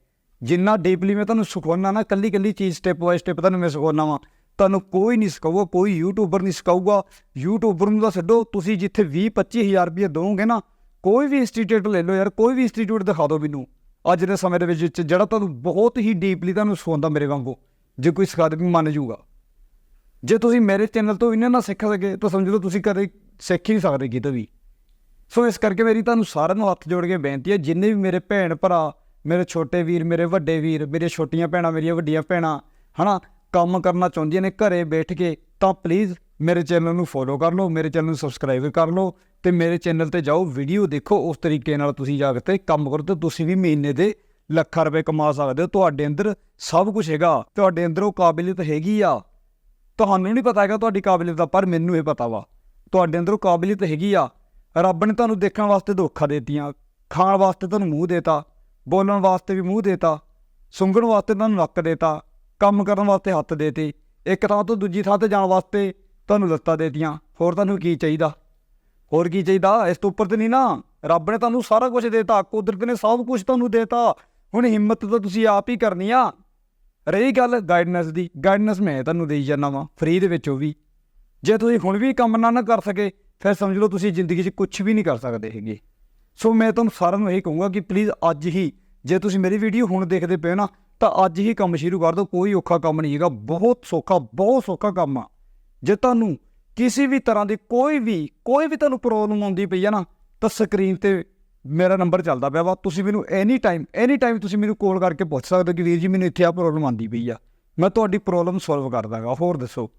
ਜਿੰਨਾ ਡੀਪਲੀ ਮੈਂ ਤੁਹਾਨੂੰ ਸਿਖਾਉਣਾ ਨਾ, ਕੱਲੀ ਕੱਲੀ ਚੀਜ਼ ਸਟੈਪ ਬਾਏ ਸਟੈਪ ਤੁਹਾਨੂੰ ਮੈਂ ਸਿਖਾਉਣਾ ਵਾ। ਤੁਹਾਨੂੰ ਕੋਈ ਨਹੀਂ ਸਿਖਾਊਗਾ, ਕੋਈ ਯੂਟਿਊਬਰ ਨਹੀਂ ਸਿਖਾਊਗਾ। ਯੂਟਿਊਬਰ ਨੂੰ ਤਾਂ ਛੱਡੋ, ਤੁਸੀਂ ਜਿੱਥੇ 20 25000 ਰੁਪਏ ਦੋਗੇ ਨਾ, ਕੋਈ ਵੀ ਇੰਸਟੀਚਿਊਟ ਲੈ ਲਓ ਯਾਰ, ਕੋਈ ਵੀ ਇੰਸਟੀਚਿਊਟ ਦਿਖਾ ਦਿਓ ਮੈਨੂੰ। ਅੱਜ ਦੇ ਸਮੇਂ ਦੇ ਵਿੱਚ, ਜਿਹੜਾ ਤੁਹਾਨੂੰ ਬਹੁਤ ਹੀ ਡੀਪਲੀ ਤੁਹਾਨੂੰ ਸਿਖਾਉਂਦਾ ਮੇਰੇ ਵਾਂਗੂ, ਜੇ ਕੋਈ ਸਿਖਾ ਦੇ ਵੀ ਮੰਨ ਜਾਊਗਾ। ਜੇ ਤੁਸੀਂ ਮੇਰੇ ਚੈਨਲ ਤੋਂ ਇਹਨਾਂ ਨਾਲ ਸਿੱਖ ਸਕੇ, ਤਾਂ ਸਮਝ ਲਓ ਤੁਸੀਂ ਕਦੇ ਸਿੱਖ ਹੀ ਨਹੀਂ ਸਕਦੇ ਕਿਤੇ ਵੀ। ਸੋ ਇਸ ਕਰਕੇ ਮੇਰੀ ਤੁਹਾਨੂੰ ਸਾਰਿਆਂ ਨੂੰ ਹੱਥ ਜੋੜ ਕੇ ਬੇਨਤੀ ਹੈ, ਜਿੰਨੇ ਵੀ ਮੇਰੇ ਭੈਣ ਭਰਾ, ਮੇਰੇ ਛੋਟੇ ਵੀਰ, ਮੇਰੇ ਵੱਡੇ ਵੀਰ ਮੇਰੇ ਛੋਟੀਆਂ ਭੈਣਾਂ, ਮੇਰੀਆਂ ਵੱਡੀਆਂ ਭੈਣਾਂ, ਹਨਾ, ਕੰਮ ਕਰਨਾ ਚਾਹੁੰਦੀਆਂ ਨੇ, ਘਰੇ ਬੈਠ ਕੇ, ਤਾਂ ਪਲੀਜ਼ ਮੇਰੇ ਚੈਨਲ ਨੂੰ ਫੋਲੋ ਕਰ ਲਓ, ਮੇਰੇ ਚੈਨਲ ਨੂੰ ਸਬਸਕ੍ਰਾਈਬ ਕਰ ਲਓ ਤੇ ਮੇਰੇ ਚੈਨਲ ਤੇ ਜਾਓ ਵੀਡੀਓ ਦੇਖੋ, ਉਸ ਤਰੀਕੇ ਨਾਲ ਤੁਸੀਂ ਜਾ ਕੇ ਕੰਮ ਕਰੋ ਤੇ ਤੁਸੀਂ ਵੀ ਮਹੀਨੇ ਦੇ ਲੱਖਾਂ ਰੁਪਏ ਕਮਾ ਸਕਦੇ ਹੋ। ਤੁਹਾਡੇ ਅੰਦਰ ਸਭ ਕੁਝ ਹੈਗਾ, ਤੁਹਾਡੇ ਅੰਦਰ ਉਹ ਕਾਬਲੀਅਤ ਹੈਗੀ ਆ। ਤੁਹਾਨੂੰ ਨਹੀਂ ਪਤਾ ਹੈਗਾ ਤੁਹਾਡੀ ਕਾਬਲੀਅਤ ਦਾ, ਪਰ ਮੈਨੂੰ ਇਹ ਪਤਾ ਵਾ। ਤੁਹਾਡੇ ਅੰਦਰ ਉਹ ਕਾਬਲੀਅਤ ਹੈਗੀ ਆ। ਰੱਬ ਨੇ ਤੁਹਾਨੂੰ ਦੇਖਣ ਵਾਸਤੇ ਧੋਖਾ ਅੱਖਾਂ ਦੇਤੀਆਂ। ਖਾਣ ਵਾਸਤੇ ਤੁਹਾਨੂੰ ਮੂੰਹ ਦੇਤਾ। ਬੋਲਣ ਵਾਸਤੇ ਵੀ ਮੂੰਹ ਦੇਤਾ। ਸੁੰਘਣ ਵਾਸਤੇ ਤੁਹਾਨੂੰ ਨੱਕ ਦੇਤਾ। ਕੰਮ ਕਰਨ ਵਾਸਤੇ ਹੱਥ ਦੇਤੇ। ਇੱਕ ਥਾਂ ਤੋਂ ਦੂਜੀ ਥਾਂ ਤੇ ਜਾਣ ਵਾਸਤੇ ਤੁਹਾਨੂੰ ਲੱਤਾਂ ਦੇਤੀਆਂ। ਹੋਰ ਤੁਹਾਨੂੰ ਕੀ ਚਾਹੀਦਾ? ਹੋਰ ਕੀ ਚਾਹੀਦਾ? ਇਸ ਤੋਂ ਉੱਪਰ ਤੇ ਨਹੀਂ ਨਾ। ਰੱਬ ਨੇ ਤੁਹਾਨੂੰ ਸਾਰਾ ਕੁਝ ਦੇਤਾ। ਕੁਦਰਤ ਨੇ ਸਭ ਕੁਝ ਤੁਹਾਨੂੰ ਦੇਤਾ। ਹੁਣ ਹਿੰਮਤ ਤਾਂ ਤੁਸੀਂ ਆਪ ਹੀ ਕਰਨੀ ਆ। ਰਹੀ ਗੱਲ ਗਾਈਡਨੈਸ ਦੀ ਗਾਈਡਨੈਂਸ ਮੈਂ ਤੁਹਾਨੂੰ ਦੇਈ ਜਾਂਦਾ ਵਾਂ ਫ੍ਰੀ ਦੇ ਵਿੱਚ ਉਹ ਵੀ। ਜੇ ਤੁਸੀਂ ਹੁਣ ਵੀ ਕੰਮ ਨਾ ਨਾ ਕਰ ਸਕੇ, ਫਿਰ ਸਮਝ ਲਓ ਤੁਸੀਂ ਜ਼ਿੰਦਗੀ 'ਚ ਕੁਝ ਵੀ ਨਹੀਂ ਕਰ ਸਕਦੇ ਹੈਗੇ। ਸੋ ਮੈਂ ਤੁਹਾਨੂੰ ਸਾਰਿਆਂ ਨੂੰ ਇਹ ਕਹੂੰਗਾ ਕਿ ਪਲੀਜ਼ ਅੱਜ ਹੀ, ਜੇ ਤੁਸੀਂ ਮੇਰੀ ਵੀਡੀਓ ਹੁਣ ਦੇਖਦੇ ਪਏ ਹੋ ਨਾ, ਤਾਂ ਅੱਜ ਹੀ ਕੰਮ ਸ਼ੁਰੂ ਕਰ ਦਿਓ, ਕੋਈ ਔਖਾ ਕੰਮ ਨਹੀਂ ਹੈਗਾ, ਬਹੁਤ ਸੌਖਾ ਬਹੁਤ ਸੌਖਾ ਕੰਮ ਆ। ਜੇ ਤੁਹਾਨੂੰ ਕਿਸੇ ਵੀ ਤਰ੍ਹਾਂ ਦੀ ਕੋਈ ਵੀ ਕੋਈ ਵੀ ਤੁਹਾਨੂੰ ਪ੍ਰੋਬਲਮ ਆਉਂਦੀ ਪਈ ਆ ਨਾ, ਤਾਂ ਸਕਰੀਨ ਤੇ ਮੇਰਾ ਨੰਬਰ ਚੱਲਦਾ ਪਿਆ ਵਾ। ਤੁਸੀਂ ਮੈਨੂੰ ਐਨੀ ਟਾਈਮ ਐਨੀ ਟਾਈਮ ਤੁਸੀਂ ਮੈਨੂੰ ਕਾਲ ਕਰਕੇ ਪੁੱਛ ਸਕਦੇ ਹੋ ਕਿ ਵੀਰ ਜੀ ਮੈਨੂੰ ਇੱਥੇ ਆ ਪ੍ਰੋਬਲਮ ਆਉਂਦੀ ਪਈ ਆ। ਮੈਂ ਤੁਹਾਡੀ ਪ੍ਰੋਬਲਮ ਸੋਲਵ ਕਰ ਦਾਂਗਾ। ਹੋਰ ਦੱਸੋ।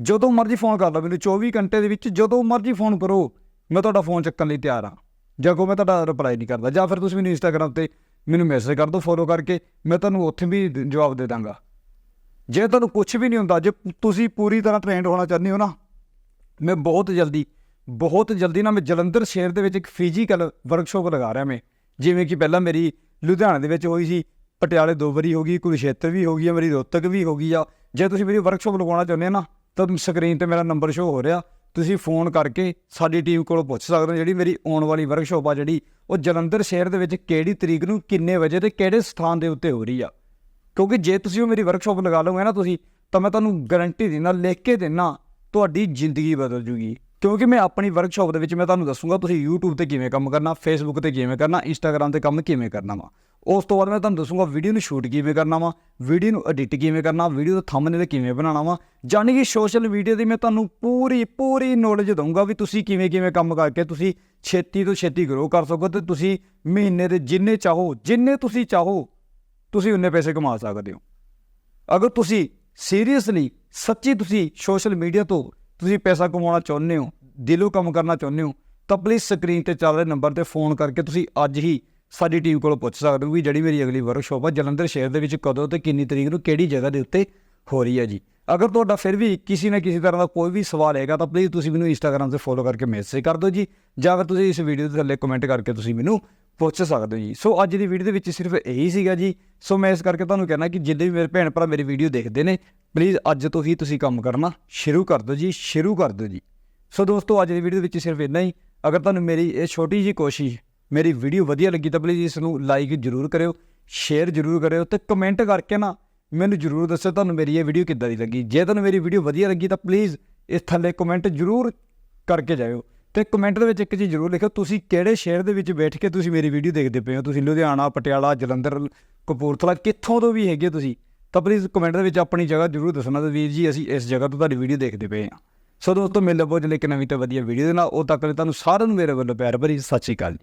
ਜਦੋਂ ਮਰਜ਼ੀ ਫੋਨ ਕਰ ਲਓ ਮੈਨੂੰ 24 ਘੰਟੇ ਦੇ ਵਿੱਚ ਜਦੋਂ ਮਰਜ਼ੀ ਫੋਨ ਕਰੋ, ਮੈਂ ਤੁਹਾਡਾ ਫੋਨ ਚੱਕਣ ਲਈ ਤਿਆਰ ਹਾਂ ਜਾਂ ਕੋ ਮੈਂ ਤੁਹਾਡਾ ਰਿਪਲਾਈ ਨਹੀਂ ਕਰਦਾ। ਜਾਂ ਫਿਰ ਤੁਸੀਂ ਮੈਨੂੰ ਇੰਸਟਾਗ੍ਰam ਤੇ ਮੈਨੂੰ ਮੈਸੇਜ ਕਰ ਦਿਓ ਫੋਲੋ ਕਰਕੇ ਮੈਂ ਤੁਹਾਨੂੰ ਉੱਥੇ ਵੀ ਜਵਾਬ ਦੇ ਦਾਂਗਾ। ਜੇ ਤੁਹਾਨੂੰ ਕੁਝ ਵੀ ਨਹੀਂ ਹੁੰਦਾ, ਜੇ ਤੁਸੀਂ ਪੂਰੀ ਤਰ੍ਹਾਂ ਟ੍ਰੇਨਡ ਹੋਣਾ ਚਾਹੁੰਦੇ ਹੋ ਨਾ, ਮੈਂ ਬਹੁਤ ਜਲਦੀ ਬਹੁਤ ਜਲਦੀ ਨਾ ਮੈਂ ਜਲੰਧਰ ਸ਼ਹਿਰ ਦੇ ਵਿੱਚ ਇੱਕ ਫਿਜ਼ੀਕਲ ਵਰਕਸ਼ਾਪ ਲਗਾ ਰਿਹਾ ਮੈਂ। ਜਿਵੇਂ ਕਿ ਪਹਿਲਾਂ ਮੇਰੀ ਲੁਧਿਆਣੇ ਦੇ ਵਿੱਚ ਹੋਈ ਸੀ, ਪਟਿਆਲੇ ਦੋ ਵਾਰੀ ਹੋ ਗਈ ਕੁਰੂਸ਼ੇਤਰ ਵੀ ਹੋ ਗਈ ਆ ਮੇਰੀ ਰੋਹਤਕ ਵੀ ਹੋ ਗਈ ਆ। ਜੇ ਤੁਸੀਂ ਮੇਰੀ ਵਰਕਸ਼ਾਪ ਲਗਾਉਣਾ ਚਾਹੁੰਦੇ ਆ ਨਾ, ਤਾਂ ਸਕਰੀਨ ਤੇ ਮੇਰਾ ਨੰਬਰ ਸ਼ੋ ਹੋ ਰਿਹਾ। ਤੁਸੀਂ ਫੋਨ ਕਰਕੇ ਸਾਡੀ ਟੀਮ ਕੋਲੋਂ ਪੁੱਛ ਸਕਦੇ ਹੋ ਜਿਹੜੀ ਮੇਰੀ ਆਉਣ ਵਾਲੀ ਵਰਕਸ਼ਾਪ ਆ ਜਿਹੜੀ, ਉਹ ਜਲੰਧਰ ਸ਼ਹਿਰ ਦੇ ਵਿੱਚ ਕਿਹੜੀ ਤਰੀਕ ਨੂੰ, ਕਿੰਨੇ ਵਜੇ ਤੇ ਕਿਹੜੇ ਸਥਾਨ ਦੇ ਉੱਤੇ ਹੋ ਰਹੀ ਆ। ਕਿਉਂਕਿ ਜੇ ਤੁਸੀਂ ਉਹ ਮੇਰੀ ਵਰਕਸ਼ਾਪ ਲਗਾ ਲਓਗੇ ਨਾ ਤੁਸੀਂ, ਤਾਂ ਮੈਂ ਤੁਹਾਨੂੰ ਗਾਰੰਟੀ ਦਿੰਦਾ, ਲਿਖ ਕੇ ਦਿੰਦਾ, ਤੁਹਾਡੀ ਜ਼ਿੰਦਗੀ ਬਦਲ ਜੂਗੀ। ਕਿਉਂਕਿ ਮੈਂ ਆਪਣੀ ਵਰਕਸ਼ਾਪ ਦੇ ਵਿੱਚ ਮੈਂ ਤੁਹਾਨੂੰ ਦੱਸੂਗਾ ਤੁਸੀਂ YouTube ਤੇ ਕਿਵੇਂ ਕੰਮ ਕਰਨਾ, Facebook ਤੇ ਕਿਵੇਂ ਕਰਨਾ, Instagram ਤੇ ਕੰਮ ਕਿਵੇਂ ਕਰਨਾ ਵਾ। ਉਸ ਤੋਂ ਬਾਅਦ ਮੈਂ ਤੁਹਾਨੂੰ ਦੱਸੂਗਾ ਵੀਡੀਓ ਨੂੰ ਸ਼ੂਟ ਕਿਵੇਂ ਕਰਨਾ ਵਾ ਵੀਡੀਓ ਨੂੰ ਐਡਿਟ ਕਿਵੇਂ ਕਰਨਾ ਵੀਡੀਓ ਦਾ ਥੰਬਨੇਲ ਕਿਵੇਂ ਬਣਾਉਣਾ ਵਾ, ਜਾਣੀ ਕਿ ਸੋਸ਼ਲ ਮੀਡੀਆ ਦੀ ਮੈਂ ਤੁਹਾਨੂੰ ਪੂਰੀ ਪੂਰੀ ਨੌਲੇਜ ਦਊਂਗਾ ਵੀ ਤੁਸੀਂ ਕਿਵੇਂ ਕਿਵੇਂ ਕੰਮ ਕਰਕੇ ਤੁਸੀਂ ਛੇਤੀ ਤੋਂ ਛੇਤੀ ਗਰੋ ਕਰ ਸਕੋ ਤੇ ਤੁਸੀਂ ਮਹੀਨੇ ਦੇ ਜਿੰਨੇ ਚਾਹੋ, ਜਿੰਨੇ ਤੁਸੀਂ ਚਾਹੋ, ਤੁਸੀਂ ਉਨੇ ਪੈਸੇ ਕਮਾ ਸਕਦੇ ਹੋ। ਅਗਰ ਤੁਸੀਂ ਸੀਰੀਅਸਲੀ ਸੱਚੀ ਤੁਸੀਂ ਸੋਸ਼ਲ ਮੀਡੀਆ ਤੋਂ ਤੁਸੀਂ ਪੈਸਾ ਕਮਾਉਣਾ ਚਾਹੁੰਦੇ ਹੋ ਦਿਲੋਂ ਕੰਮ ਕਰਨਾ ਚਾਹੁੰਦੇ ਹੋ, ਤਾਂ ਪਲੀਜ਼ ਸਕਰੀਨ ਤੇ ਚੱਲ ਰਹੇ ਨੰਬਰ ਤੇ ਫੋਨ ਕਰਕੇ ਤੁਸੀਂ ਅੱਜ ਹੀ ਸਾਡੀ ਟੀਮ ਕੋਲੋਂ ਪੁੱਛ ਸਕਦੇ ਹੋ ਵੀ ਜਿਹੜੀ ਮੇਰੀ ਅਗਲੀ ਵਰਕਸ਼ਾਪ ਆ ਜਲੰਧਰ ਸ਼ਹਿਰ ਦੇ ਵਿੱਚ ਕਦੋਂ ਤੇ ਕਿੰਨੀ ਤਰੀਕ ਨੂੰ ਕਿਹੜੀ ਜਗ੍ਹਾ ਦੇ ਉੱਤੇ ਹੋ ਰਹੀ ਹੈ ਜੀ। ਅਗਰ ਤੁਹਾਡਾ ਫਿਰ ਵੀ ਕਿਸੇ ਨਾ ਕਿਸੇ ਤਰ੍ਹਾਂ ਦਾ ਕੋਈ ਵੀ ਸਵਾਲ ਹੈਗਾ ਤਾਂ ਪਲੀਜ਼ ਤੁਸੀਂ ਮੈਨੂੰ ਇੰਸਟਾਗ੍ਰam ਤੇ ਫੋਲੋ ਕਰਕੇ ਮੈਸੇਜ ਕਰ ਦਿਓ ਜੀ, ਜਾਂ ਫਿਰ ਤੁਸੀਂ ਇਸ ਵੀਡੀਓ ਦੇ ਥੱਲੇ ਕਮੈਂਟ ਕਰਕੇ ਤੁਸੀਂ ਮੈਨੂੰ ਪੁੱਛ ਸਕਦੇ ਹੋ ਜੀ। ਸੋ ਅੱਜ ਦੀ ਵੀਡੀਓ ਦੇ ਵਿੱਚ ਸਿਰਫ ਇਹੀ ਸੀਗਾ ਜੀ। ਸੋ ਮੈਂ ਇਸ ਕਰਕੇ ਤੁਹਾਨੂੰ ਕਹਿਣਾ ਕਿ ਜਿੱਦੇ ਵੀ ਮੇਰੇ ਭੈਣ ਭਰਾ ਮੇਰੀ ਵੀਡੀਓ ਦੇਖਦੇ ਨੇ ਪਲੀਜ਼ ਅੱਜ ਤੋਂ ਹੀ ਤੁਸੀਂ ਕੰਮ ਕਰਨਾ ਸ਼ੁਰੂ ਕਰ ਦਿਓ ਜੀ, ਸ਼ੁਰੂ ਕਰ ਦਿਓ ਜੀ। ਸੋ ਦੋਸਤੋ, ਅੱਜ ਦੀ ਵੀਡੀਓ ਦੇ ਵਿੱਚ ਸਿਰਫ ਇੰਨਾ ਹੀ। ਅਗਰ ਤੁਹਾਨੂੰ ਮੇਰੀ ਇਹ ਛੋਟੀ ਜੀ ਕੋਸ਼ਿਸ਼, ਮੇਰੀ ਵੀਡੀਓ ਵਧੀਆ ਲੱਗੀ ਤਾਂ ਪਲੀਜ਼ ਇਸ ਨੂੰ ਲਾਈਕ ਜ਼ਰੂਰ ਕਰਿਓ ਸ਼ੇਅਰ ਜ਼ਰੂਰ ਕਰਿਓ ਤੇ ਕਮੈਂਟ ਕਰਕੇ ਨਾ ਮੈਨੂੰ ਜ਼ਰੂਰ ਦੱਸਿਓ ਤੁਹਾਨੂੰ ਮੇਰੀ ਇਹ ਵੀਡੀਓ ਕਿੱਦਾਂ ਦੀ ਲੱਗੀ। ਜੇ ਤੁਹਾਨੂੰ ਮੇਰੀ ਵੀਡੀਓ ਵਧੀਆ ਲੱਗੀ ਤਾਂ ਪਲੀਜ਼ ਇਸ ਥੱਲੇ ਕਮੈਂਟ ਜ਼ਰੂਰ ਕਰਕੇ ਜਾਇਓ ਤੇ ਕਮੈਂਟ ਦੇ ਵਿੱਚ ਇੱਕ ਚੀਜ਼ ਜ਼ਰੂਰ ਲਿਖਿਓ, ਤੁਸੀਂ ਕਿਹੜੇ ਸ਼ਹਿਰ ਦੇ ਵਿੱਚ ਬੈਠ ਕੇ ਤੁਸੀਂ ਮੇਰੀ ਵੀਡੀਓ ਦੇਖਦੇ ਪਏ ਹੋ? ਤੁਸੀਂ ਲੁਧਿਆਣਾ, ਪਟਿਆਲਾ, ਜਲੰਧਰ, ਕਪੂਰਥਲਾ ਕਿੱਥੋਂ ਤੋਂ ਵੀ ਹੈਗੇ ਤੁਸੀਂ? ਤਾਂ ਪਲੀਜ਼ ਕਮੈਂਟ ਦੇ ਵਿੱਚ ਆਪਣੀ ਜਗ੍ਹਾ ਜ਼ਰੂਰ ਦੱਸਣਾ ਤੇ ਵੀਰ ਜੀ, ਅਸੀਂ ਇਸ ਜਗ੍ਹਾ ਤੋਂ ਤੁਹਾਡੀ ਵੀਡੀਓ ਦੇਖਦੇ ਪਏ ਹਾਂ। ਸੋ ਦੋਸਤੋ ਮਿਲ ਲਵੋ ਜਲੇ ਇੱਕ ਨਵੀਂ ਤੇ ਵਧੀਆ ਵੀਡੀਓ ਦੇ ਨਾਲ ਉਹ ਤੱਕ ਲਈ ਤੁਹਾਨੂੰ ਸਾਰਿਆਂ ਨੂੰ ਮੇਰੇ ਵੱਲੋਂ ਪਿਆਰ ਭਰੀ ਸਤਿ ਸ਼੍ਰੀ ਅਕਾਲ। ਜੀ